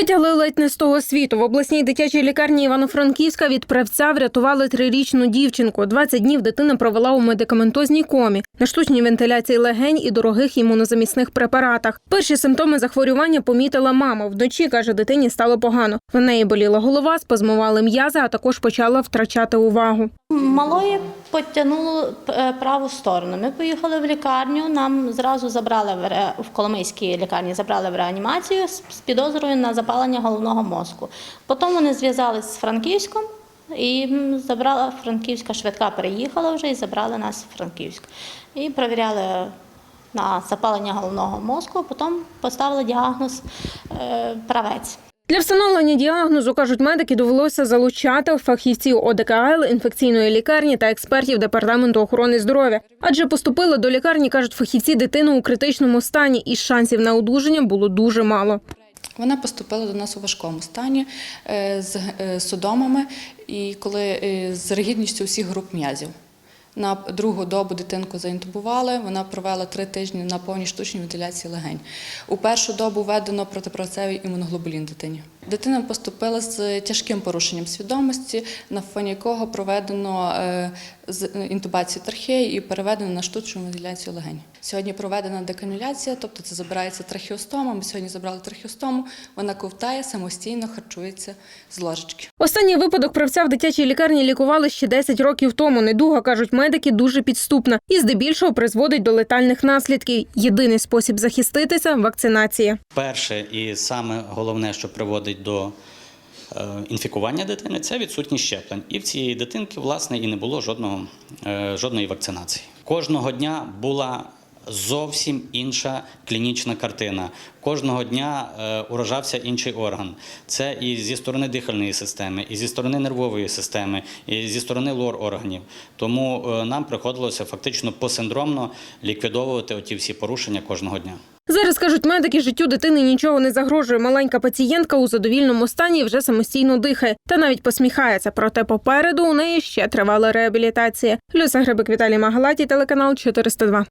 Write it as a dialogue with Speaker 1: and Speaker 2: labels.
Speaker 1: Витягли ледь не з того світу. В обласній дитячій лікарні Івано-Франківська від правця врятували трирічну дівчинку. 20 днів дитина провела у медикаментозній комі, на штучній вентиляції легень і дорогих імунозамісних препаратах. Перші симптоми захворювання помітила мама. Вночі каже, дитині стало погано. В неї боліла голова, спазмували м'язи, а також почала втрачати увагу.
Speaker 2: Малої потягнуло е, праву сторону. Ми поїхали в лікарню. Нам зразу забрали в, ре- в Коломийській лікарні, забрали в реанімацію з, підозрою на запалення головного мозку. Потім вони зв'язалися з Франківськом. І забрала Франківська швидка переїхала вже і забрали нас в Франківськ. І перевіряли на запалення головного мозку, потім поставили діагноз е, правець.
Speaker 1: Для встановлення діагнозу кажуть медики, довелося залучати фахівців ОДКЛ, інфекційної лікарні та експертів департаменту охорони здоров'я. Адже поступили до лікарні, кажуть фахівці, дитину у критичному стані, і шансів на одужання було дуже мало.
Speaker 3: Вона поступила до нас у важкому стані е, з е, судомами і коли е, з ригідністю всіх груп м'язів. На другу добу дитинку заінтубували. Вона провела три тижні на повній штучній вентиляції легень. У першу добу введено протипроцевий імуноглобулін дитині. Дитина поступила з тяжким порушенням свідомості, на фоні якого проведено е, з- інтубацію трахеї і переведено на штучну вентиляцію легень. Сьогодні проведена декануляція, тобто це забирається трахеостома. Ми сьогодні забрали трахеостому. Вона ковтає самостійно харчується з ложечки.
Speaker 1: Останній випадок правця в дитячій лікарні лікували ще 10 років тому. Недуга, кажуть медики, дуже підступна і здебільшого призводить до летальних наслідків. Єдиний спосіб захиститися вакцинація.
Speaker 4: Перше і саме головне, що приводить до е, інфікування дитини, це відсутність щеплень. І в цієї дитинки, власне, і не було жодного, е, жодної вакцинації. Кожного дня була зовсім інша клінічна картина. Кожного дня е, уражався інший орган. Це і зі сторони дихальної системи, і зі сторони нервової системи, і зі сторони лор органів. Тому е, нам приходилося фактично посиндромно ліквідовувати оті всі порушення кожного дня.
Speaker 1: Зараз кажуть медики, життю дитини нічого не загрожує. Маленька пацієнтка у задовільному стані вже самостійно дихає та навіть посміхається. Проте попереду у неї ще тривала реабілітація. Люся Грибик Віталій Магалаті, телеканал 402.